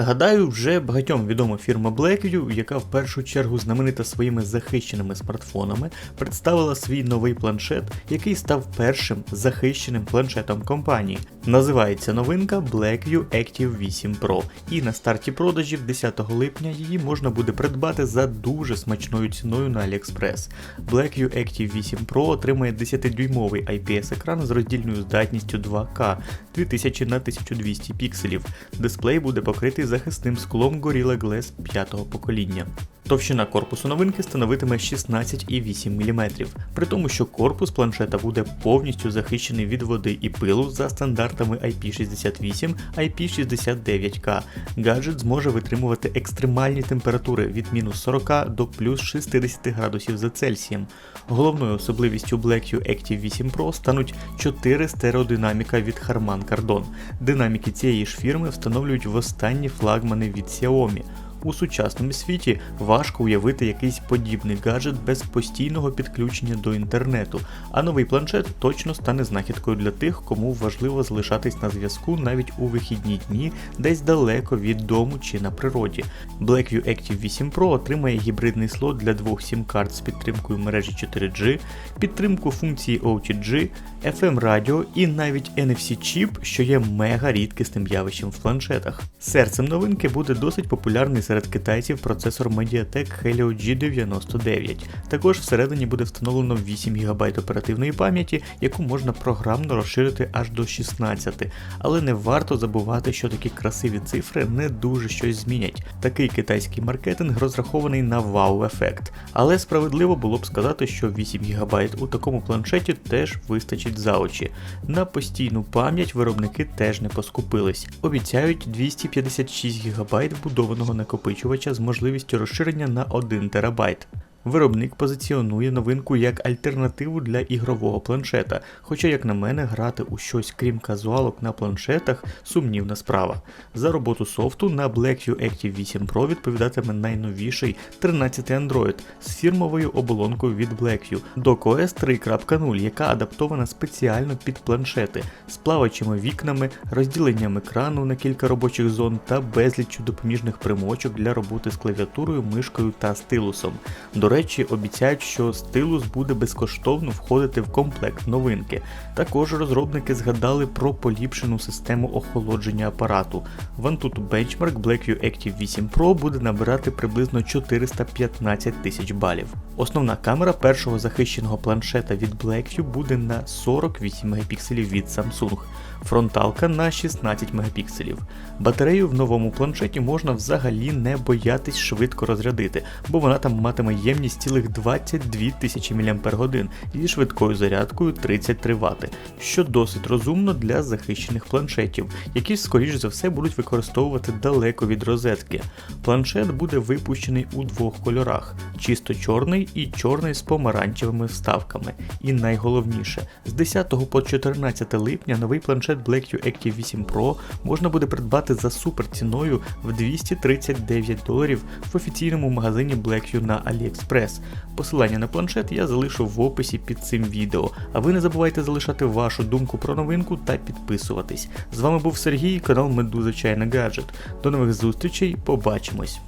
Гадаю, вже багатьом відома фірма Blackview, яка в першу чергу знаменита своїми захищеними смартфонами, представила свій новий планшет, який став першим захищеним планшетом компанії. Називається новинка Blackview Active 8 Pro, і на старті продажів 10 липня її можна буде придбати за дуже смачною ціною на AliExpress. Blackview Active 8 Pro отримає 10-дюймовий IPS-екран з роздільною здатністю 2К 2000 на 1200 пікселів. Дисплей буде покритий захисним склом Gorilla Glass 5-го покоління. Товщина корпусу новинки становитиме 16,8 мм, при тому, що корпус планшета буде повністю захищений від води і пилу за стандартами IP68, IP69K. Гаджет зможе витримувати екстремальні температури від мінус 40 до плюс 60 градусів за Цельсієм. Головною особливістю Blackview Active 8 Pro стануть 4 стереодинаміка від Harman Kardon. Динаміки цієї ж фірми встановлюють в останні флагмани від Xiaomi. У сучасному світі важко уявити якийсь подібний гаджет без постійного підключення до інтернету, а новий планшет точно стане знахідкою для тих, кому важливо залишатись на зв'язку навіть у вихідні дні, десь далеко від дому чи на природі. Blackview Active 8 Pro отримає гібридний слот для двох сім-карт з підтримкою мережі 4G, підтримку функції OTG, FM радіо і навіть NFC чіп, що є мега рідкісним явищем в планшетах. Серцем новинки буде досить популярний серед китайців процесор Mediatek Helio G99. Також всередині буде встановлено 8 ГБ оперативної пам'яті, яку можна програмно розширити аж до 16, але не варто забувати, що такі красиві цифри не дуже щось змінять. Такий китайський маркетинг розрахований на вау-ефект. Але справедливо було б сказати, що 8 ГБ у такому планшеті теж вистачить за очі. На постійну пам'ять виробники теж не поскупились. Обіцяють 256 ГБ вбудованого накопичувача з можливістю розширення на 1 ТБ. Виробник позиціонує новинку як альтернативу для ігрового планшета, хоча, як на мене, грати у щось крім казуалок на планшетах сумнівна справа. За роботу софту на Blackview Active 8 Pro відповідатиме найновіший 13 Android з фірмовою оболонкою від Blackview DocOS 3.0, яка адаптована спеціально під планшети з плавачими вікнами, розділенням екрану на кілька робочих зон та безліччю допоміжних примочок для роботи з клавіатурою, мишкою та стилусом. До речі, обіцяють, що стилус буде безкоштовно входити в комплект новинки. Також розробники згадали про поліпшену систему охолодження апарату. В Antutu Benchmark Blackview Active 8 Pro буде набирати приблизно 415 тисяч балів. Основна камера першого захищеного планшета від Blackview буде на 48 Мп від Samsung, фронталка на 16 Мп. Батарею в новому планшеті можна взагалі не боятись швидко розрядити, бо вона там матиме ємність цілих 22 тисячі мАч зі швидкою зарядкою 33 Вт, що досить розумно для захищених планшетів, які скоріш за все будуть використовувати далеко від розетки. Планшет буде випущений у двох кольорах: чисто чорний і чорний з помаранчевими вставками. І найголовніше, з 10 по 14 липня новий планшет Blackview Active 8 Pro можна буде придбати за суперціною в 239 доларів в офіційному магазині Blackview на AliExpress. Посилання на планшет я залишу в описі під цим відео. А ви не забувайте залишати вашу думку про новинку та підписуватись. З вами був Сергій, канал Медуза Чайна Гаджет. До нових зустрічей, побачимось!